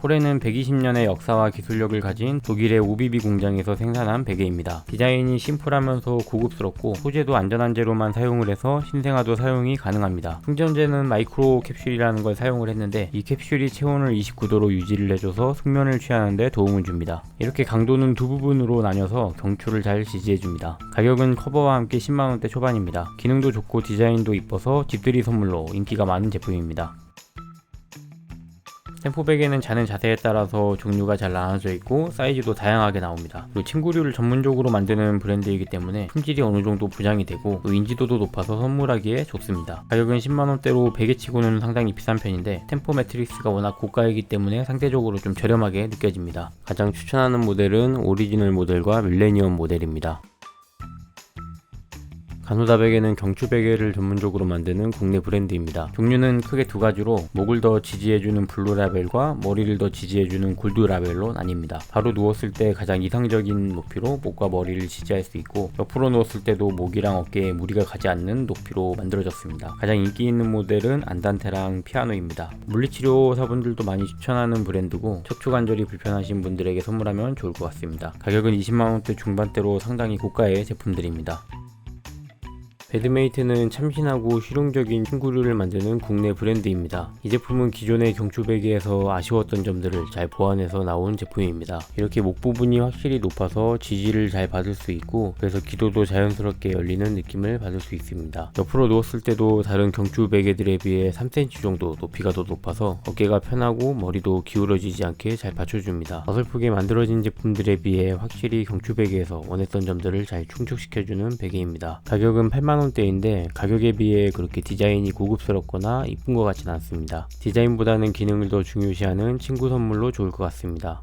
포레는 120년의 역사와 기술력을 가진 독일의 오비비 공장에서 생산한 베개입니다. 디자인이 심플하면서 고급스럽고 소재도 안전한 재료만 사용을 해서 신생아도 사용이 가능합니다. 충전재는 마이크로 캡슐이라는 걸 사용을 했는데 이 캡슐이 체온을 29도로 유지를 해줘서 숙면을 취하는데 도움을 줍니다. 이렇게 강도는 두 부분으로 나뉘어서 경추를 잘 지지해줍니다. 가격은 커버와 함께 10만원대 초반입니다. 기능도 좋고 디자인도 이뻐서 집들이 선물로 인기가 많은 제품입니다. 템포백에는 자는 자세에 따라서 종류가 잘 나눠져 있고 사이즈도 다양하게 나옵니다. 그리고 침구류를 전문적으로 만드는 브랜드이기 때문에 품질이 어느 정도 보장이 되고 또 인지도도 높아서 선물하기에 좋습니다. 가격은 10만원대로 베개치고는 상당히 비싼 편인데 템포 매트릭스가 워낙 고가이기 때문에 상대적으로 좀 저렴하게 느껴집니다. 가장 추천하는 모델은 오리지널 모델과 밀레니엄 모델입니다. 가노다 베개는 경추 베개를 전문적으로 만드는 국내 브랜드입니다. 종류는 크게 두 가지로 목을 더 지지해주는 블루 라벨과 머리를 더 지지해주는 골드 라벨로 나뉩니다. 바로 누웠을 때 가장 이상적인 높이로 목과 머리를 지지할 수 있고 옆으로 누웠을 때도 목이랑 어깨에 무리가 가지 않는 높이로 만들어졌습니다. 가장 인기 있는 모델은 안단테랑 피아노입니다. 물리치료사분들도 많이 추천하는 브랜드고 척추 관절이 불편하신 분들에게 선물하면 좋을 것 같습니다. 가격은 20만원대 중반대로 상당히 고가의 제품들입니다. 배드메이트는 참신하고 실용적인 침구류를 만드는 국내 브랜드입니다. 이 제품은 기존의 경추 베개에서 아쉬웠던 점들을 잘 보완해서 나온 제품입니다. 이렇게 목 부분이 확실히 높아서 지지를 잘 받을 수 있고 그래서 기도도 자연스럽게 열리는 느낌을 받을 수 있습니다. 옆으로 누웠을 때도 다른 경추 베개들에 비해 3cm 정도 높이가 더 높아서 어깨가 편하고 머리도 기울어지지 않게 잘 받쳐줍니다. 어설프게 만들어진 제품들에 비해 확실히 경추 베개에서 원했던 점들을 잘 충족시켜주는 베개입니다. 가격은 8만 원대인데 가격에 비해 그렇게 디자인이 고급스럽거나 이쁜 것 같진 않습니다. 디자인보다는 기능을 더 중요시하는 친구 선물로 좋을 것 같습니다.